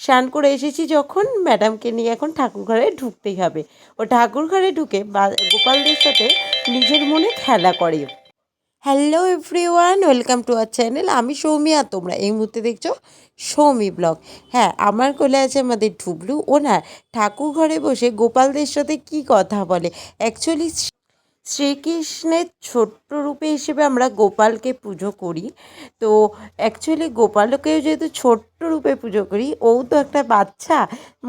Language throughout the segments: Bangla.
স্নান করে এসেছি যখন ম্যাডামকে নিয়ে এখন ঠাকুর ঘরে ঢুকতেই হবে। ও ঠাকুর ঘরে ঢুকে গোপালদের সাথে নিজের মনে খেলা করে। Hello everyone, welcome to our channel. আমি সৌমি আর তোমরা এই মুহূর্তে দেখছ সৌমি ব্লগ। হ্যাঁ আমার কোলে আছে আমাদের ঢুবলু। ও না ঠাকুর ঘরে বসে গোপালদের সাথে কি কথা বলে? অ্যাকচুয়ালি শ্রীকৃষ্ণের ছোট্ট রূপে হিসেবে আমরা গোপালকে পুজো করি। তো অ্যাকচুয়ালি গোপালকেও যেহেতু ছোট্ট রূপে পুজো করি ও তো একটা বাচ্চা।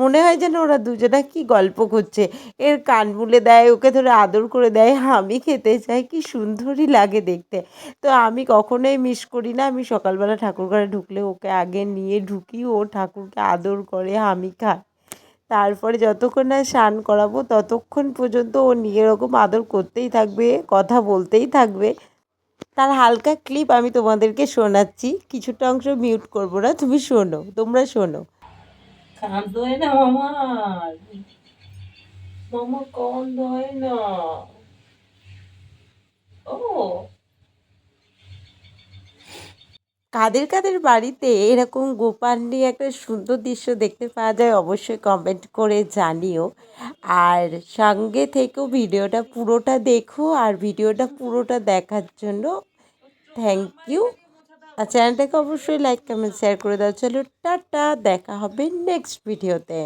মনে হয় যেন ওরা দুজনা কি গল্প করছে। এর কান মুলে দেয়, ওকে ধরে আদর করে দেয়, আমি খেতে চাই, কি সুন্দরই লাগে দেখতে। তো আমি কখনোই মিস করি না। আমি সকালবেলা ঠাকুর ঘরে ঢুকলে ওকে আগে নিয়ে ঢুকি, ও ঠাকুরকে আদর করে, আমি খাই তারপরে যতক্ষণ না স্নান করাবো, ততক্ষণ পর্যন্ত ও নিয়ে এরকম আদর করতেই থাকবে, কথা বলতেই থাকবে। তার হালকা ক্লিপ আমি তোমাদেরকে শোনাচ্ছি। কিছুটা অংশ মিউট করব না, তুমি শোনো, তোমরা শোনো। হয় না মামা মামা হয় না ও কাদের কাদের বাড়িতে এরকম গোপাল নিয়ে একটা সুন্দর দৃশ্য দেখতে পাওয়া যায় অবশ্যই কমেন্ট করে জানিও। আর সঙ্গে থেকেও ভিডিওটা পুরোটা দেখো আর ভিডিওটা পুরোটা দেখার জন্য থ্যাংক ইউ আর চ্যানেলটাকে অবশ্যই লাইক কমেন্ট শেয়ার করে দাও। চলো, টাটা, দেখা হবে নেক্সট ভিডিওতে